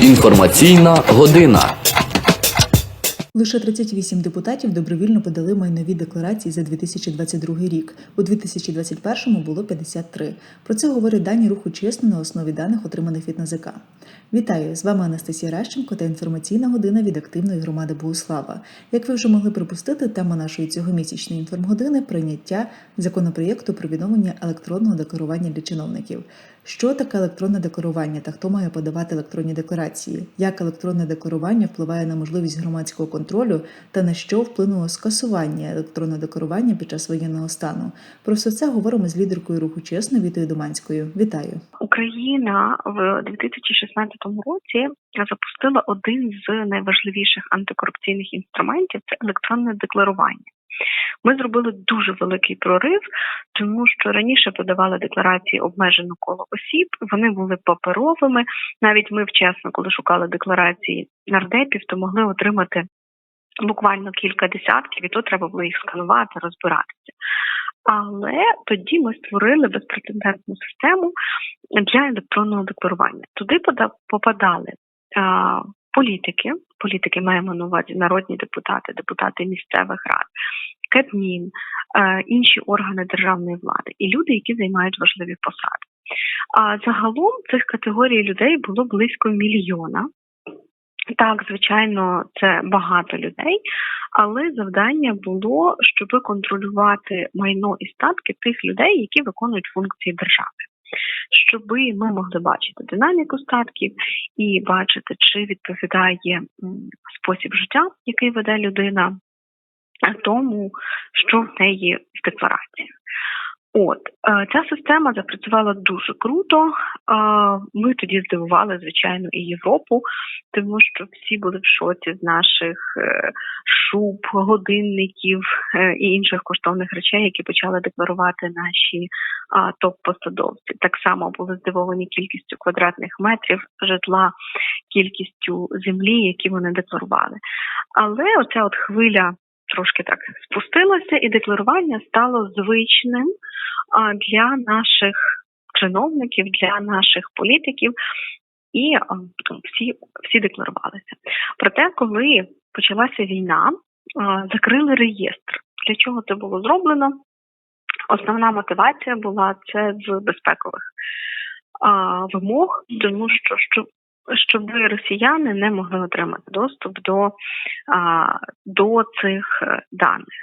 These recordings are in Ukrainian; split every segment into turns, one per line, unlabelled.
Інформаційна година.
Лише 38 депутатів добровільно подали майнові декларації за 2022 рік. У 2021 було 53. Про це говорять дані руху чесно на основі даних, отриманих від НАЗК. Вітаю! З вами Анастасія Ращенко та інформаційна година від активної громади Богуслава. Як ви вже могли припустити, тема нашої цьогомісячної інформгодини прийняття законопроєкту про відновлення електронного декларування для чиновників. Що таке електронне декларування та хто має подавати електронні декларації? Як електронне декларування впливає на можливість громадського контролю та на що вплинуло скасування електронного декларування під час воєнного стану? Про все це говоримо з лідеркою руху чесно Вітою Доманською. Вітаю!
Україна в 2016 році запустила один з найважливіших антикорупційних інструментів це електронне декларування. Ми зробили дуже великий прорив, тому що раніше подавали декларації обмежено коло осіб. Вони були паперовими. Навіть ми вчасно, коли шукали декларації нардепів, то могли отримати буквально кілька десятків, і то треба було їх сканувати, розбиратися. Але тоді ми створили безпрецедентну систему для електронного декларування. Туди попадали а, політики, політики маємо на увазі народні депутати, депутати місцевих рад, Кабмін, інші органи державної влади і люди, які займають важливі посади. А загалом цих категорій людей було близько мільйона. Так, звичайно, це багато людей, але завдання було, щоб контролювати майно і статки тих людей, які виконують функції держави, щоб ми могли бачити динаміку статків і бачити, чи відповідає спосіб життя, який веде людина, тому, що в неї в декларації. От ця система запрацювала дуже круто. Ми тоді здивували, звичайно, і Європу, тому що всі були в шоці з наших е, шуб, годинників е, і інших коштовних речей, які почали декларувати наші топ-посадовці. Так само були здивовані кількістю квадратних метрів житла, кількістю землі, які вони декларували. Але оця от хвиля. Трошки так спустилося, і декларування стало звичним для наших чиновників, для наших політиків, і всі всі декларувалися. Проте, коли почалася війна, закрили реєстр. Для чого це було зроблено? Основна мотивація була це з безпекових вимог, тому що щоб росіяни не могли отримати доступ до а, до цих е, даних.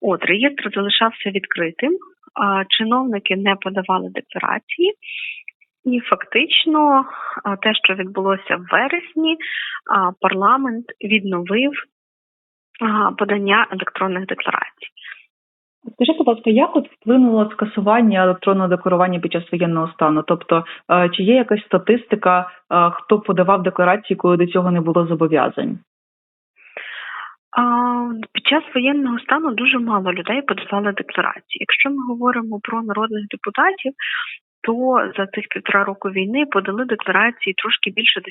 От реєстр залишався відкритим, а, чиновники не подавали декларації, і фактично те, що відбулося в вересні, парламент відновив подання електронних декларацій.
Скажіть, будь ласка, як от вплинуло скасування електронного декларування під час воєнного стану? Тобто, чи є якась статистика, хто подавав декларації, коли до цього не було зобов'язань?
Під час воєнного стану дуже мало людей подавали декларації. Якщо ми говоримо про народних депутатів, то за цих півтора року війни подали декларації трошки більше 10%.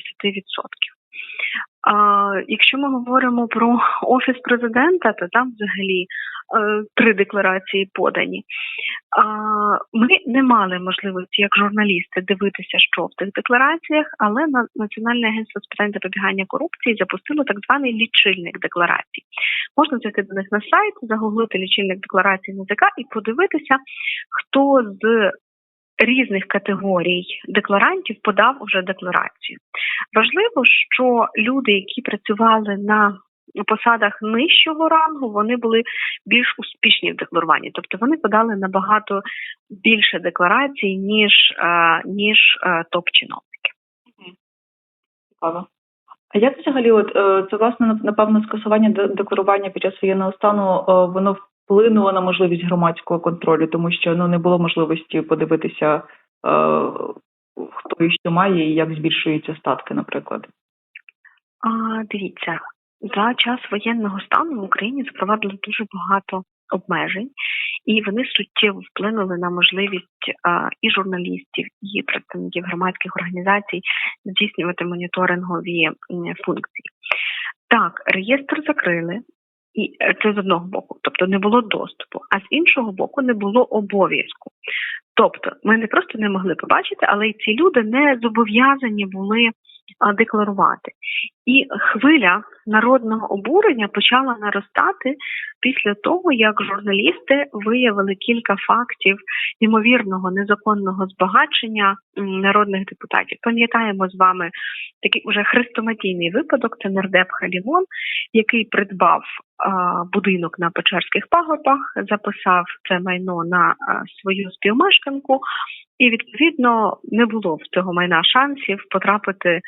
Якщо ми говоримо про офіс президента, то там взагалі е, три декларації подані. Ми не мали можливості як журналісти дивитися, що в тих деклараціях, але Національне агентство з питань запобігання корупції запустило так званий лічильник декларацій. Можна зайти до них на сайт, загуглити лічильник декларацій НЗК і подивитися, хто з різних категорій декларантів подав уже декларацію. Важливо, що люди, які працювали на посадах нижчого рангу, вони були більш успішні в декларуванні, тобто вони подали набагато більше декларацій, ніж е, ніж е, топ-чиновники.
Цікаво. А як взагалі, от е, це власне напевно скасування декларування під час воєнного стану воно вплинуло на можливість громадського контролю, тому що ну не було можливості подивитися, е, хто і що має і як збільшуються статки, наприклад.
А, Дивіться, за час воєнного стану в Україні запровадили дуже багато обмежень, і вони суттєво вплинули на можливість а, і журналістів, і представників громадських організацій здійснювати моніторингові функції. Так, реєстр закрили, і е, це з одного боку, тобто не було доступу, а з іншого боку, не було обов'язку. Тобто, ми не просто не могли побачити, але й ці люди не зобов'язані були декларувати. І хвиля народного обурення почала наростати після того, як журналісти виявили кілька фактів ймовірного незаконного збагачення народних депутатів. Пам'ятаємо з вами такий уже хрестоматійний випадок. Це нардеп Халімон, який придбав будинок на Печерських пагорбах, записав це майно на свою співмешканку, і відповідно не було в цього майна шансів потрапити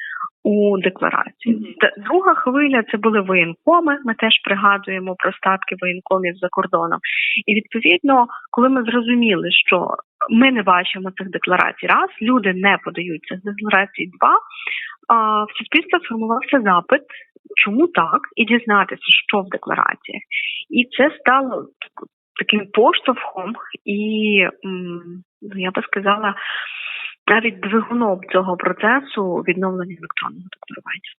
у декларацію. Та Друга хвиля це були воєнкоми. Ми теж пригадуємо про статки воєнкомів за кордоном. І відповідно, коли ми зрозуміли, що ми не бачимо цих декларацій, раз люди не подають цих декларацій, два а, в суспільстві сформувався запит, чому так, і дізнатися, що в деклараціях. І це стало таким поштовхом і ну, я би сказала, навіть двигуном цього процесу відновлення електронного декларування.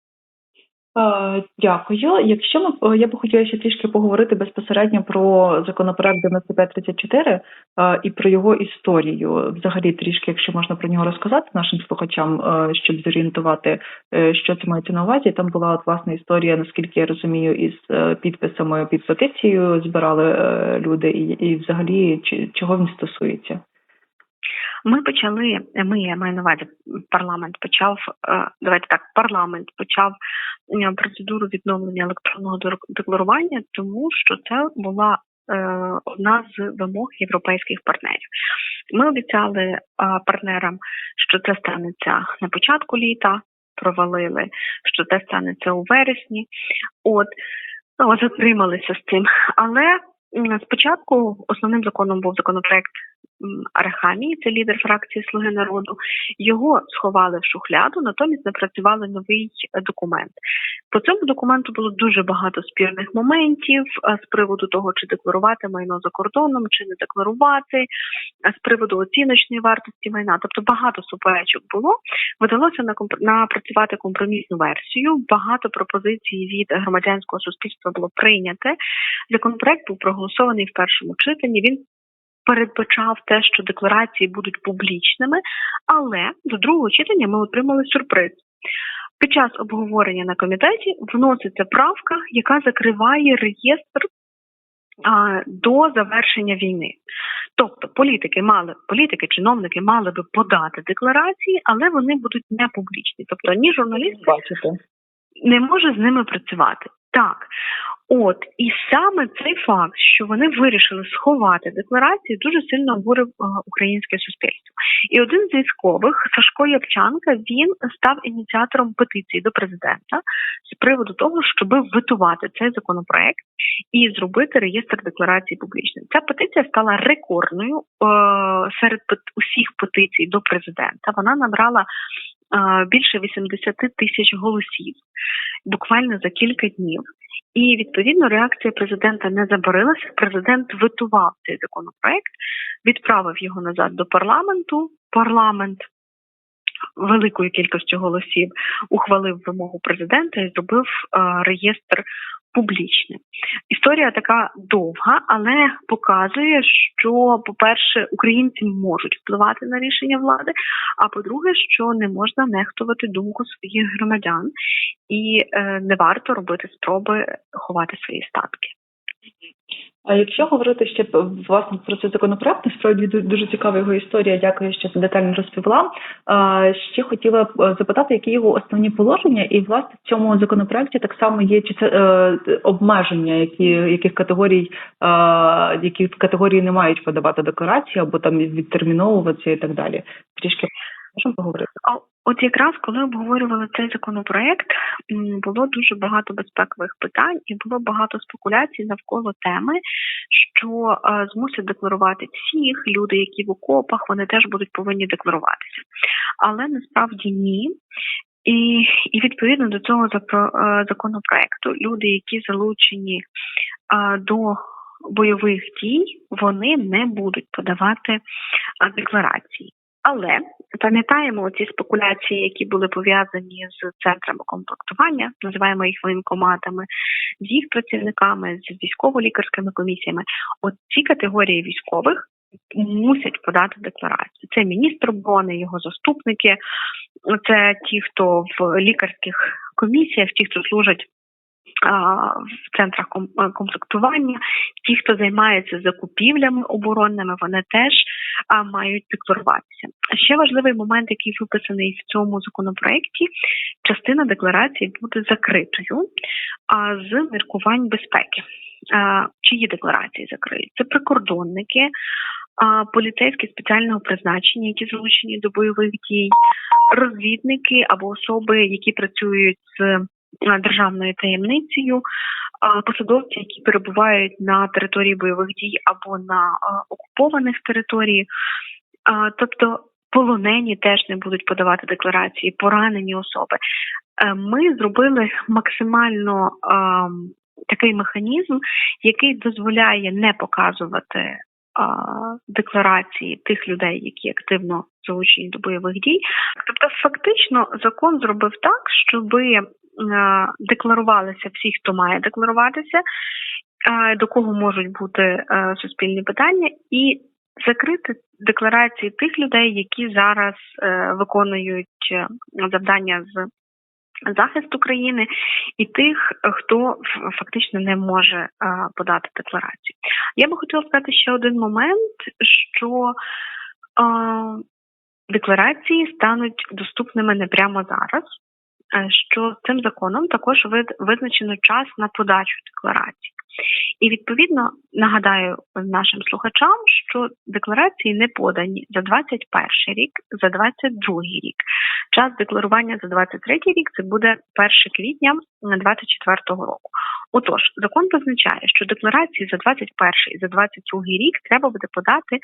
Е, Дякую. Якщо ми е, я би хотіла ще трішки поговорити безпосередньо про законопроект 9534 е, і про його історію. Взагалі, трішки, якщо можна про нього розказати нашим слухачам, щоб зорієнтувати, що це мається на увазі. Там була от власна історія, наскільки я розумію, із підписами під петицією збирали люди, і, і взагалі чого він стосується.
Ми почали. Ми я маю на увазі, парламент почав. е, Давайте так, парламент почав е, процедуру відновлення електронного декларування, тому що це була е, одна з вимог європейських партнерів. Ми обіцяли партнерам, що це станеться на початку літа. Провалили, що це станеться у вересні. От ну, затрималися з цим. Але спочатку основним законом був законопроект Арахамії, це лідер фракції Слуги народу. Його сховали в шухляду, натомість напрацювали новий е, документ. По цьому документу було дуже багато спірних моментів е, з приводу того, чи декларувати майно за кордоном, чи не декларувати, е, з приводу оціночної вартості майна. Тобто багато суперечок було. Накомп- напрацювати компромісну версію. Багато пропозицій від громадянського суспільства було прийняте. Законопроект був проголосований в першому читанні. Він передбачав те, що декларації будуть публічними, але до другого читання ми отримали сюрприз. Під час обговорення на комітеті вноситься правка, яка закриває реєстр а, до завершення війни. Тобто політики мали політики, чиновники мали би подати декларації, але вони будуть не публічні. Тобто ні журналіст
Бачите.
не може з ними працювати. Так, от і саме цей факт, що вони вирішили сховати декларації, дуже сильно обурив е, українське суспільство. І один з військових, Сашко Явчанка, він став ініціатором петиції до президента з приводу того, щоб витувати цей законопроект і зробити реєстр декларацій публічним. Ця петиція стала рекордною е, серед усіх петицій до президента. Вона набрала більше 80 тисяч голосів буквально за кілька днів. І відповідно реакція президента не заборилася. Президент витував цей законопроект, відправив його назад до парламенту. Парламент великою кількістю голосів ухвалив вимогу президента і зробив е, реєстр публічним. Історія така довга, але показує, що, по-перше, українці можуть впливати на рішення влади. А по-друге, що не можна нехтувати думку своїх громадян, і е, не варто робити спроби ховати свої статки.
А якщо говорити ще власне про цей законопроект, насправді дуже цікава його історія. Дякую, що ти детально розповіла. Ще хотіла е, запитати, які його основні положення, і власне в цьому законопроекті так само є чи це е, обмеження, які яких категорій, е, які категорії не мають подавати декларації або там відтерміновуватися і так далі. Трішки можемо поговорити.
От якраз коли обговорювали цей законопроект, було дуже багато безпекових питань і було багато спекуляцій навколо теми, що е, змусять декларувати всіх люди, які в окопах, вони теж будуть повинні декларуватися. Але насправді ні. І, і відповідно до цього е, законопроекту люди, які залучені е, до бойових дій, вони не будуть подавати декларації. Але пам'ятаємо ці спекуляції, які були пов'язані з центрами комплектування, називаємо їх воєнкоматами, з їх працівниками, з військово-лікарськими комісіями. От ці категорії військових мусять подати декларацію. Це міністр оборони, його заступники, це ті, хто в лікарських комісіях, ті, хто служать в центрах комплектування. Ті, хто займається закупівлями оборонними, вони теж мають декларуватися. Ще важливий момент, який виписаний в цьому законопроекті, частина декларації буде закритою з міркувань безпеки. Чиї декларації закриють? Це прикордонники, поліцейські спеціального призначення, які залучені до бойових дій, розвідники або особи, які працюють з державною таємницею, посадовці, які перебувають на території бойових дій або на окупованих територіях, тобто полонені теж не будуть подавати декларації, поранені особи. Е, ми зробили максимально такий механізм, який дозволяє не показувати декларації тих людей, які активно залучені до бойових дій. Тобто, фактично, закон зробив так, щоби декларувалися всі, хто має декларуватися, до кого можуть бути е, суспільні питання, і закрити декларації тих людей, які зараз е, виконують е, завдання з захисту країни, і тих, хто фактично не може подати декларацію. Я би хотіла сказати ще один момент, що декларації стануть доступними не прямо зараз. Е, що цим законом також визначено час на подачу декларацій. І відповідно нагадаю нашим слухачам, що декларації не подані за 21 рік, за 22 рік. Час декларування за 23 рік це буде 1 квітня 2024 року. Отож, закон визначає, що декларації за 21 і за 22 рік треба буде подати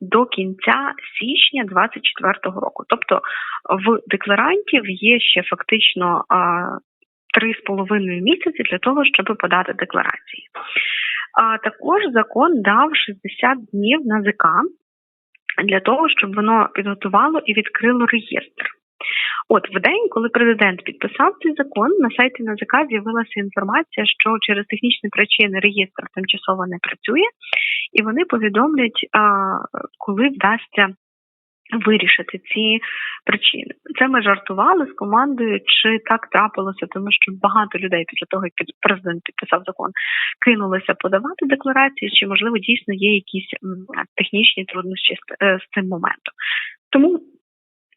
до кінця січня 2024 року. Тобто в декларантів є ще фактично три з половиною місяці для того, щоб подати декларації. Також закон дав 60 днів на ЗК для того, щоб воно підготувало і відкрило реєстр. От в день, коли президент підписав цей закон, на сайті НАЗК з'явилася інформація, що через технічні причини реєстр тимчасово не працює, і вони повідомлять, коли вдасться вирішити ці причини. Це ми жартували з командою, чи так трапилося, тому що багато людей після того, як президент підписав закон, кинулися подавати декларації, чи можливо дійсно є якісь технічні труднощі з, е, цим моментом. Тому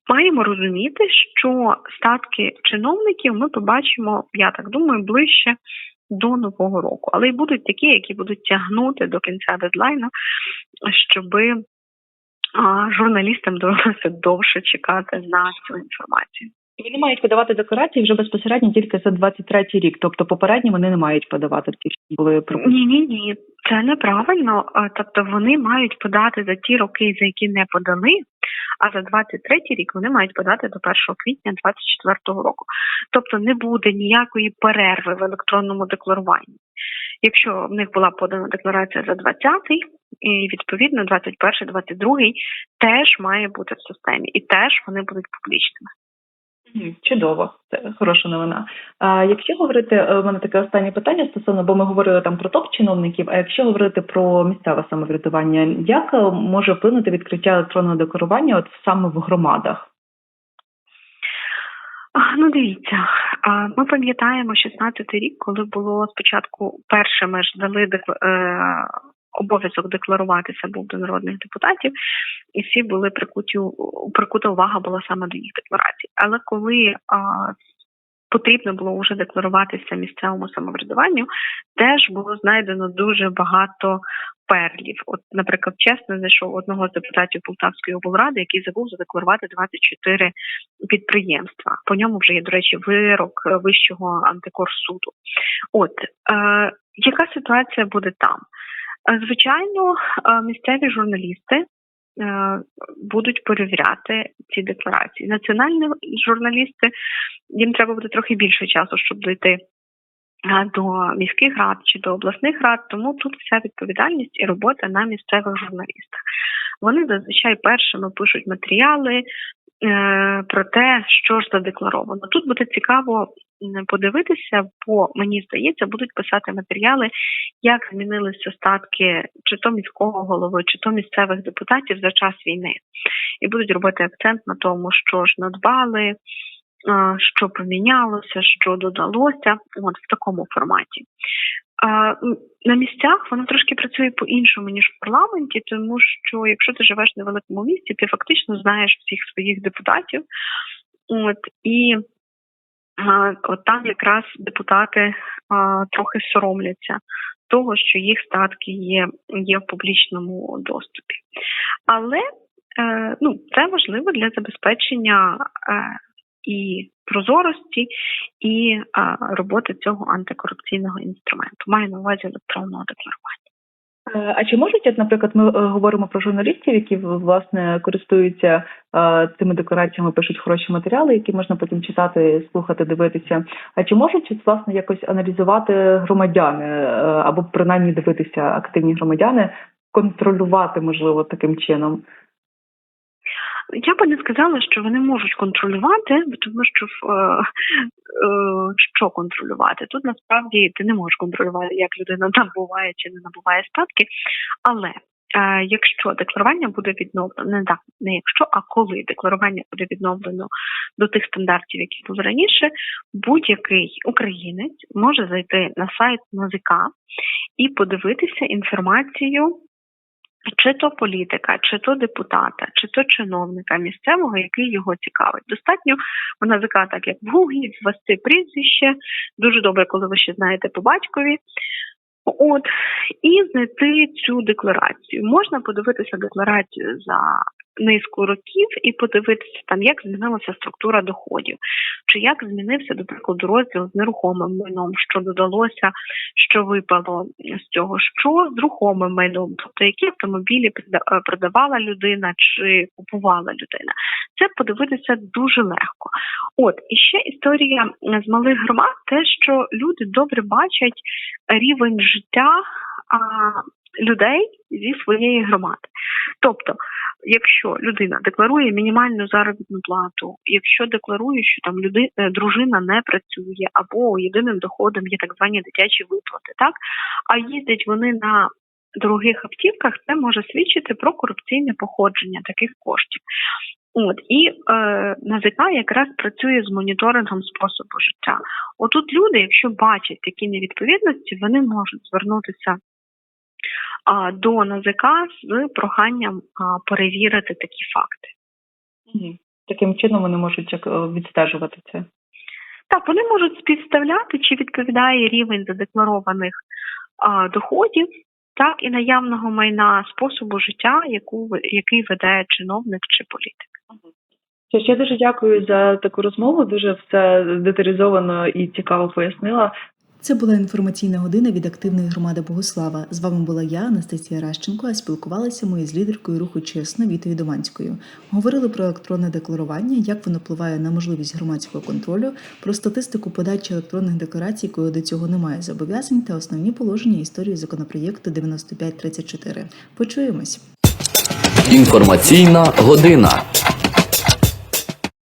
маємо розуміти, що статки чиновників ми побачимо, я так думаю, ближче. До нового року, але й будуть такі, які будуть тягнути до кінця дедлайну, щоби а журналістам довелося довше чекати на цю інформацію.
Вони мають подавати декларації вже безпосередньо тільки за 23-й рік, тобто попередні вони не мають подавати ті, що були
Ні, ні, ні, це неправильно. Тобто вони мають подати за ті роки, за які не подали. А за 23-й рік вони мають подати до 1 квітня 2024 року. Тобто не буде ніякої перерви в електронному декларуванні. Якщо в них була подана декларація за 20-й, і відповідно 21, 22 теж має бути в системі, і теж вони будуть публічними.
Чудово, це хороша новина. А якщо говорити, у е, мене таке останнє питання стосовно, бо ми говорили там про топ-чиновників. А якщо говорити про місцеве самоврядування, як е, може вплинути відкриття електронного декларування от саме в громадах?
Ну, дивіться, ми пам'ятаємо 16-й рік, коли було спочатку першими ж дали е, обов'язок декларуватися був до народних депутатів, і всі були прикуті прикута увага була саме до їх декларацій. Але коли а, потрібно було вже декларуватися місцевому самоврядуванню, теж було знайдено дуже багато перлів. От, наприклад, чесно знайшов одного з депутатів Полтавської облради, який забув задекларувати 24 підприємства. По ньому вже є, до речі, вирок вищого антикорсуду. От е, яка ситуація буде там? Звичайно, місцеві журналісти е, будуть перевіряти ці декларації. Національні журналісти їм треба буде трохи більше часу, щоб дойти до міських рад чи до обласних рад, тому тут вся відповідальність і робота на місцевих журналістах. Вони зазвичай першими пишуть матеріали, е, про те, що ж задекларовано. Тут буде цікаво подивитися, бо мені здається, будуть писати матеріали, як змінилися статки чи то міського голови, чи то місцевих депутатів за час війни, і будуть робити акцент на тому, що ж надбали, що помінялося, що додалося, от в такому форматі. На місцях воно трошки працює по-іншому, ніж в парламенті, тому що якщо ти живеш в невеликому місті, ти фактично знаєш всіх своїх депутатів. От і от там якраз депутати трохи соромляться того, що їх статки є, є в публічному доступі. Але е, ну, це важливо для забезпечення е, і прозорості, і роботи цього антикорупційного інструменту. Маю на увазі електронного декларування.
А чи можуть, от, наприклад, ми е, говоримо про журналістів, які власне користуються цими деклараціями, пишуть хороші матеріали, які можна потім читати, слухати, дивитися. А чи можуть от, власне якось аналізувати громадяни е, або принаймні дивитися активні громадяни, контролювати можливо таким чином?
Я би не сказала, що вони можуть контролювати, тому що е, е, що контролювати? Тут насправді ти не можеш контролювати, як людина набуває чи не набуває статки. Але е, якщо декларування буде відновлено, не так, не якщо, а коли декларування буде відновлено до тих стандартів, які були раніше, будь-який українець може зайти на сайт НАЗК і подивитися інформацію чи то політика, чи то депутата, чи то чиновника місцевого, який його цікавить. Достатньо вона НАЗК, так як в Гуглі, ввести прізвище. Дуже добре, коли ви ще знаєте по батькові. От і знайти цю декларацію. Можна подивитися декларацію за низку років і подивитися там, як змінилася структура доходів, чи як змінився, до прикладу, розділ з нерухомим майном, що додалося, що випало з цього, що з рухомим майном, тобто які автомобілі е, продавала людина чи купувала людина. Це подивитися дуже легко. От і ще історія з малих громад, те, що люди добре бачать рівень життя людей зі своєї громади. Тобто, якщо людина декларує мінімальну заробітну плату, якщо декларує, що там люди, е, дружина не працює, або єдиним доходом є так звані дитячі виплати, так а їздять вони на дорогих автівках, це може свідчити про корупційне походження таких коштів. От і е, НАЗК якраз працює з моніторингом способу життя. Отут люди, якщо бачать такі невідповідності, вони можуть звернутися до НАЗК з проханням перевірити такі факти.
Таким чином вони можуть е, відстежувати це.
Так, вони можуть співставляти, чи відповідає рівень задекларованих а, доходів, так і наявного майна способу життя, яку який веде чиновник чи політик.
Що я дуже дякую за таку розмову. Дуже все деталізовано і цікаво пояснила.
Це була інформаційна година від активної громади Богослава. З вами була я, Анастасія Ращенко, а спілкувалися ми з лідеркою руху чесно Вітою Доманською. Говорили про електронне декларування, як воно впливає на можливість громадського контролю, про статистику подачі електронних декларацій, коли до цього немає зобов'язань, та основні положення історії законопроєкту 9534. Почуємось.
Інформаційна година.